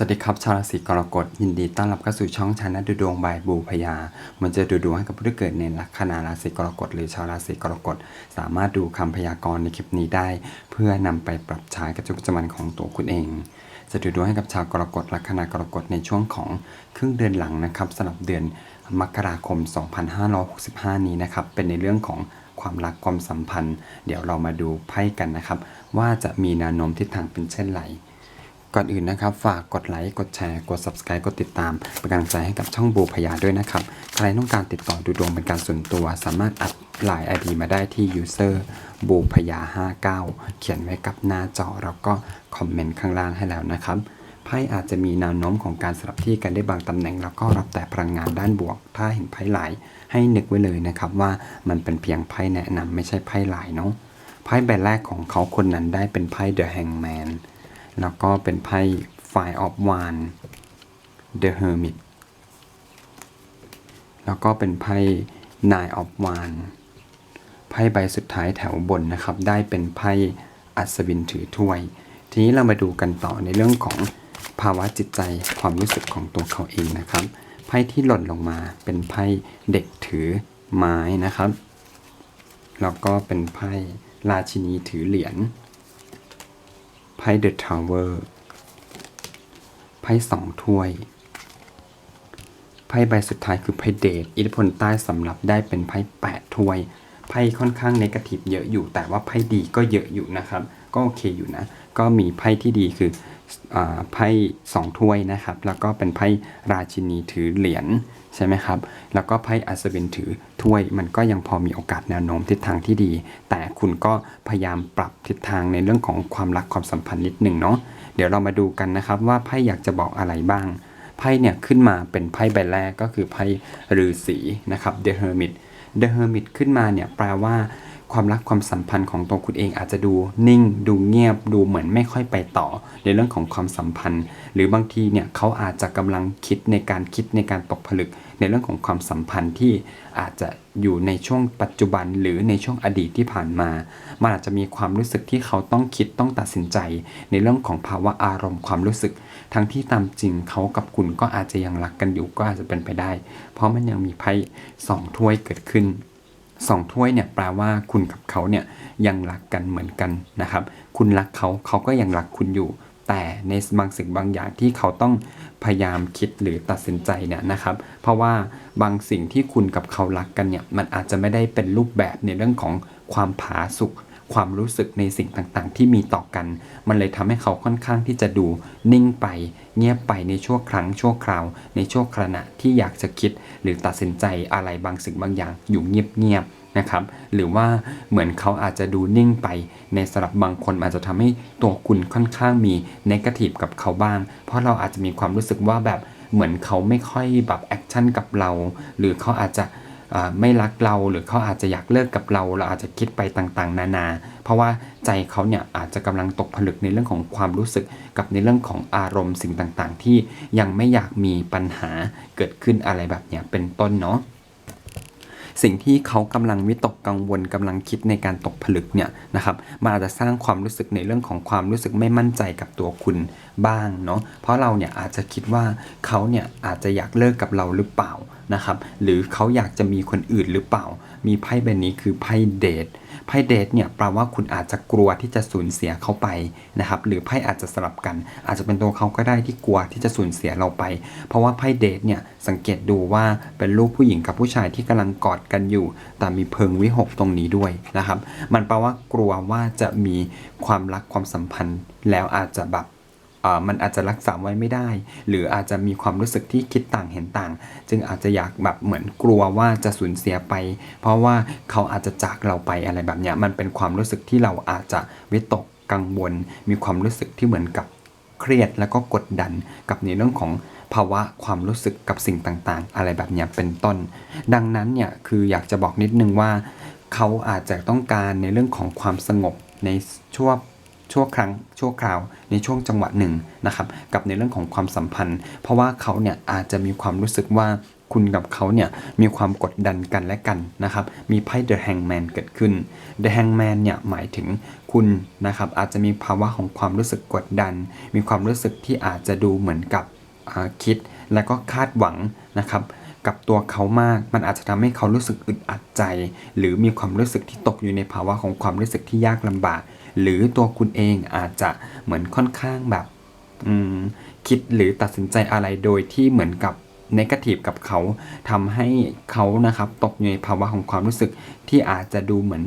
สวัสดีครับชาวราศีกรกฎยินดีต้อนรับเข้าสู่ช่องชาแนลดูดวงบายบูพยา มันจะดูดวงให้กับผู้ที่เกิดในลัคนาราศีกรกฎหรือชาวราศีกรกฎสามารถดูคำพยากรณ์ในคลิปนี้ได้ เพื่อนำไปปรับใช้กับชีวิตประจำวันของตัวคุณเอง จะดูดวงให้กับชาวกรกฎลัคนากรกฎในช่วงของครึ่งเดือนหลังนะครับสำหรับเดือนมกราคม 2565 นี้นะครับเป็นในเรื่องของความรักความสัมพันธ์ เดี๋ยวเรามาดูไพ่กันนะครับ ว่าจะมีแนวโน้มทิศทางเป็นเช่นไร ก่อนอื่นนะครับ ฝากกดไลค์ กดแชร์ กด subscribe กดติดตาม เป็นกำลังใจให้กับช่องบูพยาด้วยนะครับ ใครต้องการติดต่อดูดวงเป็นการส่วนตัว สามารถอัดไลน์ ID มาได้ที่ user บูพยา59 เขียนไว้กับหน้าจอ แล้วก็คอมเมนต์ข้างล่างให้แล้วนะครับไพ่อาจจะมีแนวโน้มของการสลับที่กันได้บางตำแหน่ง แล้วก็รับแต่พลังงานด้านบวก ถ้าเห็นไพ่หลายให้นึกไว้เลยนะครับว่ามันเป็นเพียงไพ่แนะนำไม่ใช่ไพ่หลายเนาะไพ่ใบแรกของเขาคนนั้นได้เป็นไพ่ The Hangman แล้วก็เป็นไพ่ Five of Wands The Hermit แล้วก็เป็นไพ่ Nine of Wands ไพ่ใบสุดท้ายแถวบนนะครับ ได้เป็นไพ่อัศวินถือถ้วย ทีนี้เรามาดูกันต่อในเรื่องของภาวะจิตใจความรู้สึกของตัวเขาเองนะครับ ไพ่ที่หล่นลงมาเป็นไพ่เด็กถือไม้นะครับ แล้วก็เป็นไพ่ราชินีถือเหรียญ พ่เดอะทาวเวอร์ไพ่สองถ้วยไพ่ใบสุดท้ายคือไพ่เดทอิทธิพลใต้สำหรับได้เป็นไพ่แปดถ้วยไพ่ค่อนข้างเนกาทีฟเยอะอยู่ แต่ว่าไพ่ดีก็เยอะอยู่นะครับ ก็โอเคอยู่นะ ก็มีไพ่ที่ดีคือ ไพ่สองถ้วยนะครับ แล้วก็เป็นไพ่ราชินีถือเหรียญใช่ไหมครับ แล้วก็ไพ่อัศวินถือถ้วย มันก็ยังพอมีโอกาสแนวโน้มทิศทางที่ดี แต่คุณก็พยายามปรับทิศทางในเรื่องของความรักความสัมพันธ์นิดหนึ่งเนาะ เดี๋ยวเรามาดูกันนะครับว่าไพ่อยากจะบอกอะไรบ้าง ไพ่เนี่ยขึ้นมาเป็นไพ่ใบแรกก็คือไพ่ฤาษีนะครับ The Hermit The Hermit ขึ้นมาเนี่ยแปลว่า ความรักความสัมพันธ์ของตัวคุณเองอาจจะดูนิ่ง ดูเงียบดูเหมือนไม่ค่อยไปต่อ ในเรื่องของความสัมพันธ์ หรือบางทีเนี่ยเขาอาจจะกำลังคิดในการคิดในการตกผลึก ในเรื่องของความสัมพันธ์ที่อาจจะอยู่ในช่วงปัจจุบันหรือในช่วงอดีตที่ผ่านมา มันอาจจะมีความรู้สึกที่เขาต้องคิดต้องตัดสินใจ ในเรื่องของภาวะอารมณ์ความรู้สึก ทั้งที่ตามจริงเขากับคุณก็อาจจะยังรักกันอยู่ก็อาจจะเป็นไปได้ เพราะมันยังมีไพ่สองถ้วยเกิดขึ้น สองถ้วยเนี่ยแปลว่าคุณกับเขาเนี่ยยังรักกันเหมือนกันนะครับ คุณรักเขาเขาก็ยังรักคุณอยู่ แต่ในบางสิ่งบางอย่างที่เขาต้องพยายามคิดหรือตัดสินใจเนี่ยนะครับ เพราะว่าบางสิ่งที่คุณกับเขารักกันเนี่ยมันอาจจะไม่ได้เป็นรูปแบบในเรื่องของความผาสุก ความรู้สึกในสิ่งต่างๆ ที่มีต่อกัน มันเลยทำให้เขาค่อนข้างที่จะดูนิ่งไป เงียบไปในช่วงครั้งช่วงคราว ในช่วงขณะที่อยากจะคิด หรือตัดสินใจอะไรบางสิ่งบางอย่างอยู่เงียบๆนะครับ หรือว่าเหมือนเขาอาจจะดูนิ่งไป ในสำหรับบางคนอาจจะทำให้ตัวคุณค่อนข้างมีนกาทีฟกับเขาบ้าง เพราะเราอาจจะมีความรู้สึกว่าแบบเหมือนเขาไม่ค่อยแบบแอคชั่นกับเรา หรือเขาอาจจะ ไม่รักเราหรือเขาอาจจะอยากเลิกกับเรา เราอาจจะคิดไปต่างๆ นานา เพราะว่าใจเขาเนี่ยอาจจะกำลังตกผลึกในเรื่องของความรู้สึกกับในเรื่องของอารมณ์สิ่งต่างๆ ที่ยังไม่อยากมีปัญหาเกิดขึ้นอะไรแบบเนี้ยเป็นต้นเนาะสิ่งที่เขากำลังวิตกกังวลกำลังคิดในการตกผลึกเนี่ยนะครับมันอาจจะสร้างความรู้สึกในเรื่องของความรู้สึกไม่มั่นใจกับตัวคุณบ้างเนาะเพราะเราเนี่ยอาจจะคิดว่าเขาเนี่ยอาจจะอยากเลิกกับเราหรือเปล่า นะครับ หรือเขาอยากจะมีคนอื่นหรือเปล่า มีไพ่ใบนี้คือไพ่เดทไพ่เดทเนี่ยแปลว่าคุณอาจจะกลัวที่จะสูญเสียเขาไปนะครับหรือไพ่อาจจะสลับกัน อาจจะเป็นตัวเขาก็ได้ที่กลัวที่จะสูญเสียเราไป เพราะว่าไพ่เดทเนี่ยสังเกตดูว่าเป็นรูปผู้หญิงกับผู้ชายที่กำลังกอดกันอยู่ แต่มีเพิงวิหกตรงนี้ด้วยนะครับ มันแปลว่ากลัวว่าจะมีความรักความสัมพันธ์แล้วอาจจะแบบ มันอาจจะรักษาไว้ไม่ได้ หรืออาจจะมีความรู้สึกที่คิดต่างเห็นต่าง จึงอาจจะอยากแบบเหมือนกลัวว่าจะสูญเสียไป เพราะว่าเขาอาจจะจากเราไปอะไรแบบเนี้ยมันเป็นความรู้สึกที่เราอาจจะวิตกกังวล มีความรู้สึกที่เหมือนกับเครียดแล้วก็กดดันกับในเรื่องของภาวะความรู้สึกกับสิ่งต่างๆ อะไรแบบเนี้ยเป็นต้น ดังนั้นเนี่ยคืออยากจะบอกนิดนึงว่า เขาอาจจะต้องการในเรื่องของความสงบในช่วง ชั่วครั้งชั่วคราวในช่วงจังหวะหนึ่งนะครับกับในเรื่องของความสัมพันธ์ เพราะว่าเขาเนี่ยอาจจะมีความรู้สึกว่าคุณกับเขาเนี่ยมีความกดดันกันและกันนะครับ มีไพ่ The Hangman เกิดขึ้น The Hangman เนี่ยหมายถึงคุณนะครับอาจจะมีภาวะของความรู้สึกกดดัน มีความรู้สึกที่อาจจะดูเหมือนกับคิด แล้วก็คาดหวังนะครับกับตัวเขามาก มันอาจจะทำให้เขารู้สึกอึดอัดใจ หรือมีความรู้สึกที่ตกอยู่ในภาวะของความรู้สึกที่ยากลำบาก หรือตัวคุณเองอาจจะเหมือนค่อนข้างแบบคิดหรือตัดสินใจอะไรโดยที่เหมือนกับนกาทีฟกับเขาทำให้เขานะครับตกอยู่ในภาวะของความรู้สึกที่อาจจะดูเหมือน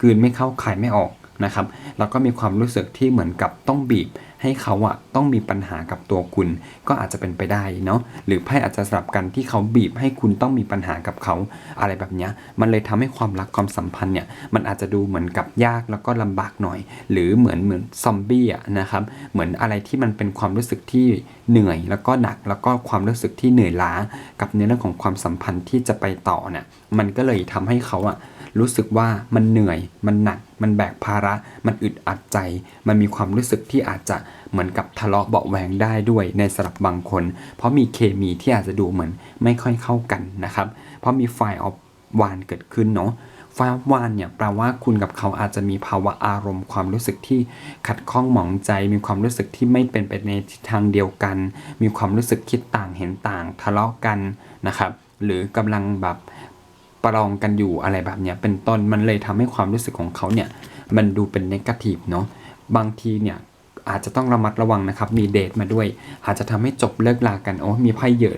กืนไม่เข้าคายไม่ออก นะครับแล้วก็มีความรู้สึกที่เหมือนกับต้องบีบ ให้เขาอะต้องมีปัญหากับตัวคุณ ก็อาจจะเป็นไปได้เนาะหรือไพ่อาจจะสลับกันที่เขาบีบให้คุณต้องมีปัญหากับเขาอะไรแบบเนี้ยมันเลยทำให้ความรักความสัมพันธ์เนี่ยมันอาจจะดูเหมือนกับยากแล้วก็ลำบากหน่อย หรือเหมือนเหมือนซอมบี้อะนะครับเหมือนอะไรที่มันเป็นความรู้สึกที่เหนื่อย แล้วก็หนักแล้วก็ความรู้สึกที่เหนื่อยล้ากับในเรื่องของความสัมพันธ์ที่จะไปต่อเนี่ยมันก็เลยทำให้เขาอะ รู้สึกว่ามันเหนื่อย มันหนัก มันแบกภาระ มันอึดอัดใจ มันมีความรู้สึกที่อาจจะเหมือนกับทะเลาะเบาแหวงได้ด้วยในสำหรับบางคน เพราะมีเคมีที่อาจจะดูเหมือนไม่ค่อยเข้ากันนะครับ เพราะมีไฟออฟวานเกิดขึ้นเนาะไฟออฟวานเนี่ยแปลว่าคุณกับเขาอาจจะมีภาวะอารมณ์ ความรู้สึกที่ขัดข้องหมองใจ มีความรู้สึกที่ไม่เป็นไปในทิศทางเดียวกัน มีความรู้สึกคิดต่างเห็นต่างทะเลาะกันนะครับ หรือกำลังแบบ ประลองกันอยู่อะไรแบบเนี้ยเป็นต้นมันเลยทำให้ความรู้สึกของเขาเนี่ยมันดูเป็นนกาทีฟเนาะบางทีเนี่ยอาจจะต้องระมัดระวังนะครับ มีเดทมาด้วย อาจจะทำให้จบเลิกลากัน โอ้ มีไพ่เยอะ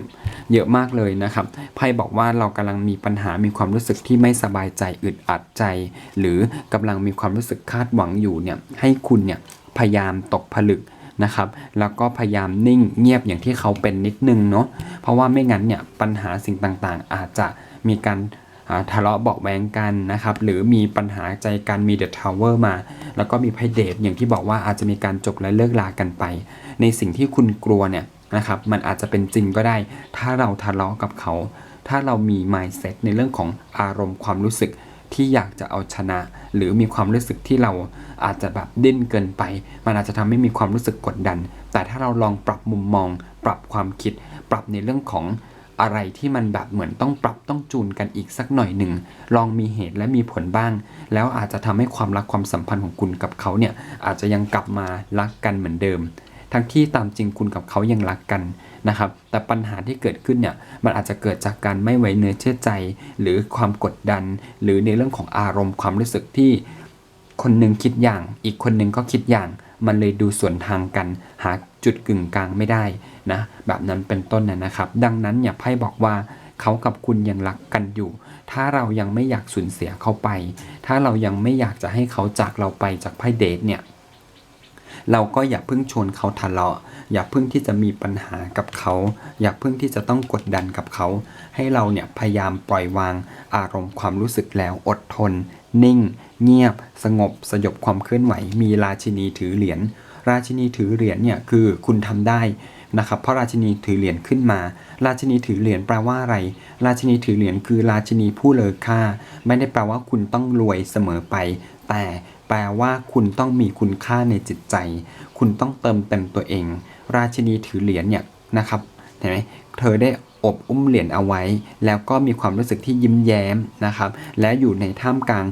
เยอะมากเลยนะครับ ไพ่บอกว่าเรากำลังมีปัญหา มีความรู้สึกที่ไม่สบายใจ อึดอัดใจ หรือกำลังมีความรู้สึกคาดหวังอยู่เนี่ย ให้คุณเนี่ยพยายามตกผลึกนะครับ แล้วก็พยายามนิ่งเงียบอย่างที่เขาเป็นนิดนึงเนาะ เพราะว่าไม่งั้นเนี่ยปัญหาสิ่งต่างๆ อาจจะมีการ ทะเลาะเบาแวงกันนะครับหรือมีปัญหาใจกันมีเดอะทาวเวอร์มา แล้วก็มีไพ่เดทอย่างที่บอกว่าอาจจะมีการจบและเลิกลากันไป ในสิ่งที่คุณกลัวเนี่ยนะครับมันอาจจะเป็นจริงก็ได้ ถ้าเราทะเลาะกับเขา ถ้าเรามี mindset ในเรื่องของอารมณ์ความรู้สึกที่อยากจะเอาชนะ หรือมีความรู้สึกที่เราอาจจะแบบดิ้นเกินไป มันอาจจะทำให้มีความรู้สึกกดดัน แต่ถ้าเราลองปรับมุมมอง ปรับความคิด ปรับในเรื่องของ อะไรที่มันแบบเหมือนต้องปรับต้องจูนกันอีกสักหน่อยหนึ่ง ลองมีเหตุและมีผลบ้าง แล้วอาจจะทำให้ความรักความสัมพันธ์ของคุณกับเขาเนี่ยอาจจะยังกลับมารักกันเหมือนเดิม ทั้งที่ตามจริงคุณกับเขายังรักกันนะครับ แต่ปัญหาที่เกิดขึ้นเนี่ยมันอาจจะเกิดจากการไม่ไว้เนื้อเชื่อใจ หรือความกดดัน หรือในเรื่องของอารมณ์ความรู้สึกที่ คนหนึ่งคิดอย่าง อีกคนหนึ่งก็คิดอย่าง มันเลยดูส่วนทางกัน หาจุดกึ่งกลางไม่ได้นะแบบนั้นเป็นต้นนะนะครับ ดังนั้นอย่าไพ่บอกว่าเขากับคุณยังรักกันอยู่ ถ้าเรายังไม่อยากสูญเสียเขาไป ถ้าเรายังไม่อยากจะให้เขาจากเราไปจากไพ่เดทเนี่ยเราก็อย่าเพิ่งชวนเขาทะเลาะ อย่าเพิ่งที่จะมีปัญหากับเขา อย่าเพิ่งที่จะต้องกดดันกับเขา ให้เราเนี่ยพยายามปล่อยวางอารมณ์ความรู้สึกแล้วอดทน นิ่ง เงียบ สงบ สยบความเคลื่อนไหว มีราชินีถือเหรียญ ราชินีถือเหรียญเนี่ยคือคุณทำได้นะครับ เพราะราชินีถือเหรียญขึ้นมา ราชินีถือเหรียญแปลว่าอะไร ราชินีถือเหรียญคือราชินีผู้เลอค่า ไม่ได้แปลว่าคุณต้องรวยเสมอไป แต่แปลว่าคุณต้องมีคุณค่าในจิตใจ คุณต้องเติมเต็มตัวเอง ราชินีถือเหรียญเนี่ยนะครับ เห็นไหมเธอได้อบอุ้มเหรียญเอาไว้ แล้วก็มีความรู้สึกที่ยิ้มแย้มนะครับ และอยู่ในท่ามกลาง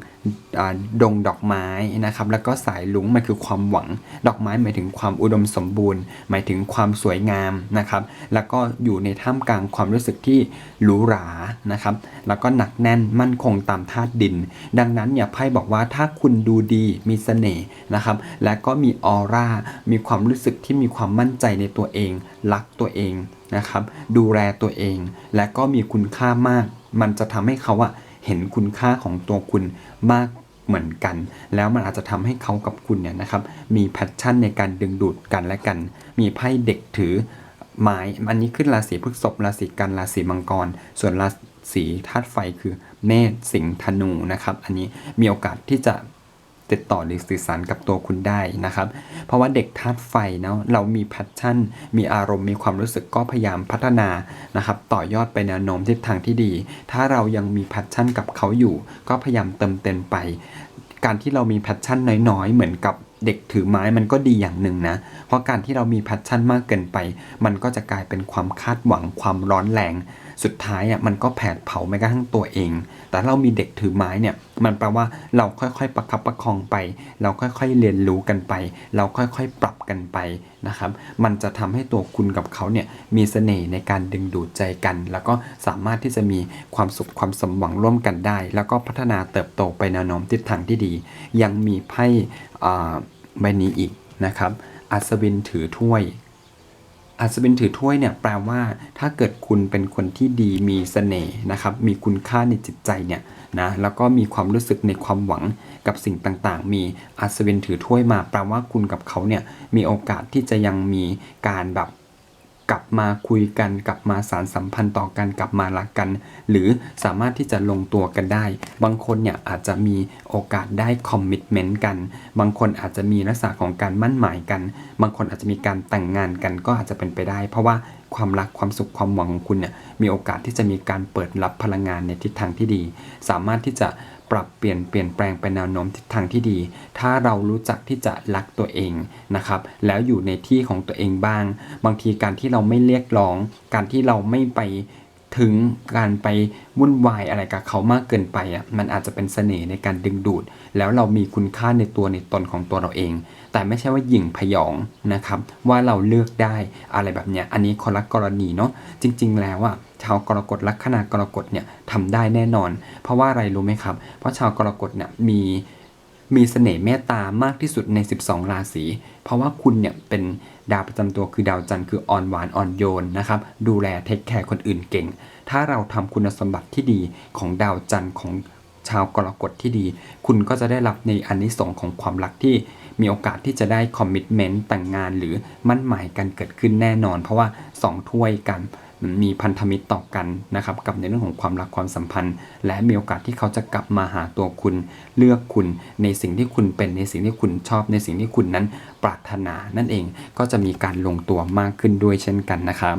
ดงดอกไม้นะครับ แล้วก็สายลุงมันคือความหวัง ดอกไม้หมายถึงความอุดมสมบูรณ์ หมายถึงความสวยงามนะครับ แล้วก็อยู่ในท่ามกลางความรู้สึกที่หรูหรานะครับ แล้วก็หนักแน่นมั่นคงตามธาตุดิน ดังนั้นอย่าไพ่บอกว่าถ้าคุณดูดีมีเสน่ห์นะครับ และก็มีออร่ามีความรู้สึกที่มีความมั่นใจในตัวเอง รักตัวเองนะครับ ดูแลตัวเอง และก็มีคุณค่ามาก มันจะทำให้เขาอะเห็นคุณค่าของตัวคุณ มากเหมือนกัน แล้วมันอาจจะทำให้เขากับคุณเนี่ยนะครับมีแพชชั่นในการดึงดูดกันและกัน มีไพ่เด็กถือไม้อันนี้ขึ้นราศีพฤษภราศีกันราศีมังกร ส่วนราศีธาตุไฟคือเมษสิงห์ธนูนะครับ อันนี้มีโอกาสที่จะ ติดต่อหรือสื่อสารกับตัวคุณได้นะครับ เพราะว่าเด็กธาตุไฟเนาะเรามีแพชชั่น มีอารมณ์มีความรู้สึกก็พยายามพัฒนานะครับต่อยอดไปแนวโน้มทิศทางที่ดี ถ้าเรายังมีแพชชั่นกับเขาอยู่ ก็พยายามเติมเต็มไป การที่เรามีแพชชั่นน้อยๆ เหมือนกับเด็กถือไม้มันก็ดีอย่างหนึ่งนะ เพราะการที่เรามีแพชชั่นมากเกินไป มันก็จะกลายเป็นความคาดหวังความร้อนแรง สุดท้ายอะมันก็แผดเผาแม้กระทั่งตัวเอง แต่เรามีเด็กถือไม้เนี่ยมันแปลว่าเราค่อยๆประคับประคองไป เราค่อยๆเรียนรู้กันไป เราค่อยๆปรับกันไปนะครับ มันจะทำให้ตัวคุณกับเขาเนี่ยมีเสน่ห์ในการดึงดูดใจกัน แล้วก็สามารถที่จะมีความสุขความสมหวังร่วมกันได้ แล้วก็พัฒนาเติบโตไปแนวโน้มทิศทางที่ดี ยังมีไพ่ใบนี้อีกนะครับ อัศวินถือถ้วย อัศวินถือถ้วยเนี่ยแปลว่า ถ้าเกิดคุณเป็นคนที่ดีมีเสน่ห์นะครับ มีคุณค่าในจิตใจเนี่ยนะแล้วก็มีความรู้สึกในความหวังกับสิ่งต่างๆ มีอัศวินถือถ้วยมาแปลว่าคุณกับเขาเนี่ยมีโอกาสที่จะยังมีการแบบ กลับมาคุยกัน กลับมาสารสัมพันธ์ต่อกันกลับมารักกัน หรือสามารถที่จะลงตัวกันได้ บางคนเนี่ยอาจจะมีโอกาสได้คอมมิชเมนต์กัน บางคนอาจจะมีลักษณะของการมั่นหมายกัน บางคนอาจจะมีการแต่งงานกันก็อาจจะเป็นไปได้ เพราะว่าความรักความสุขความหวังของคุณเนี่ยมีโอกาสที่จะมีการเปิดรับพลังงานในทิศทางที่ดี สามารถที่จะ ปรับเปลี่ยนเปลี่ยนแปลงไปแนวโน้มทิศทางที่ดี ถ้าเรารู้จักที่จะรักตัวเองนะครับ แล้วอยู่ในที่ของตัวเองบ้าง บางทีการที่เราไม่เรียกร้อง การที่เราไม่ไปถึงการไปวุ่นวายอะไรกับเขามากเกินไปอะมันอาจจะเป็นเสน่ห์ในการดึงดูด แล้วเรามีคุณค่าในตัวในตนของตัวเราเอง แต่ไม่ใช่ว่าหยิ่งพยองนะครับ ว่าเราเลือกได้อะไรแบบเนี้ยอันนี้คนละกรณีเนาะจริง ๆ แล้วอะชาวกรกฎลัคนากรกฎเนี่ยทำได้แน่นอน เพราะว่าอะไรรู้ไหมครับ เพราะชาวกรกฎเนี่ยมีมีเสน่ห์เมตตามากที่สุดใน 12 ราศี เพราะว่าคุณเนี่ยเป็นดาวประจำตัวคือดาวจันทร์คืออ่อนหวานอ่อนโยนนะครับ ดูแลเทคแคร์คนอื่นเก่ง ถ้าเราทำคุณสมบัติที่ดีของดาวจันทร์ของชาวกรกฎที่ดี คุณก็จะได้รับในอันนิสงของความรักที่ มีโอกาสที่จะได้คอมมิชเมนต์แต่งงานหรือมั่นหมายกันเกิดขึ้นแน่นอน เพราะว่าสองถ้วยกันมีพันธมิตรต่อกันนะครับกับในเรื่องของความรักความสัมพันธ์ และมีโอกาสที่เขาจะกลับมาหาตัวคุณเลือกคุณในสิ่งที่คุณเป็นในสิ่งที่คุณชอบในสิ่งที่คุณนั้นปรารถนานั่นเองก็จะมีการลงตัวมากขึ้นด้วยเช่นกันนะครับ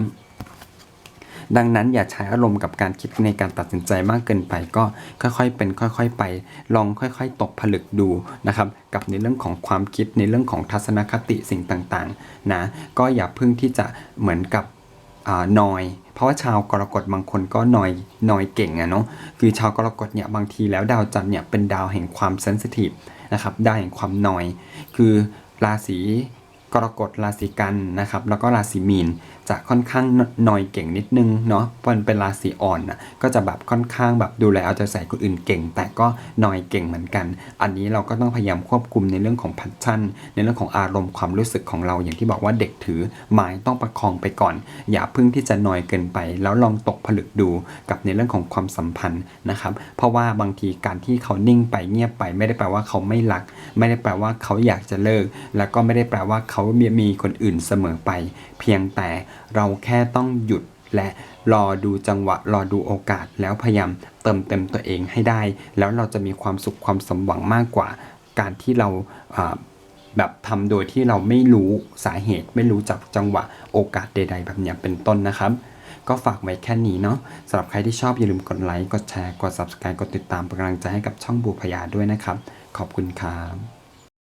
ดังนั้นอย่าใช้อารมณ์กับการคิดในการตัดสินใจมากเกินไป ก็ค่อยๆเป็นค่อย ๆ ไป ลองค่อย ๆ ตกผลึกดูนะครับกับในเรื่องของความคิดในเรื่องของทัศนคติสิ่งต่างๆนะก็อย่าเพิ่งที่จะเหมือนกับอนอย เพราะว่าชาวกรกฎบางคนก็นอยนอยเก่งอะเนาะคือชาวกรกฎเนี่ยบางทีแล้วดาวจันทร์เนี่ยเป็นดาวแห่งความเซนซิทีฟนะครับดาวแห่งความนอย คือราศีกรกฎราศีกันนะครับแล้วก็ราศีมีนจะค่อนข้างหน่อยเก่งนิดนึงเนาะเพราะมันเป็นราศีอ่อนนะก็จะแบบค่อนข้างแบบดูแลเอาใจใส่คนอื่นเก่ง แต่ก็หน่อยเก่งเหมือนกัน อันนี้เราก็ต้องพยายามควบคุมในเรื่องของพัชชั่น ในเรื่องของอารมณ์ความรู้สึกของเราอย่างที่บอกว่าเด็กถือไม้ต้องประคองไปก่อน อย่าเพึ่งที่จะหน่อยเกินไป แล้วลองตกผลึกดูกับในเรื่องของความสัมพันธ์นะครับเพราะว่าบางทีการที่เขานิ่งไปเงียบไป ไม่ได้แปลว่าเขาไม่รัก ไม่ได้แปลว่าเขาอยากจะเลิก แล้วก็ไม่ได้แปลว่าเขามีมีคนอื่นเสมอไป เพียงแต่เราแค่ต้องหยุดและรอดูจังหวะ รอดูโอกาส แล้วพยายามเติมเต็มตัวเองให้ได้ แล้วเราจะมีความสุขความสมหวังมากกว่า การที่เราแบบทำโดยที่เราไม่รู้สาเหตุ ไม่รู้จักจังหวะโอกาสใด ๆ แบบนี้เป็นต้นนะครับ ก็ฝากไว้แค่นี้เนาะสำหรับใครที่ชอบอย่าลืมกดไลค์กดแชร์กด subscribe กดติดตามเป็นกำลังใจให้กับช่องบูพยาด้วยนะครับ ขอบคุณครับ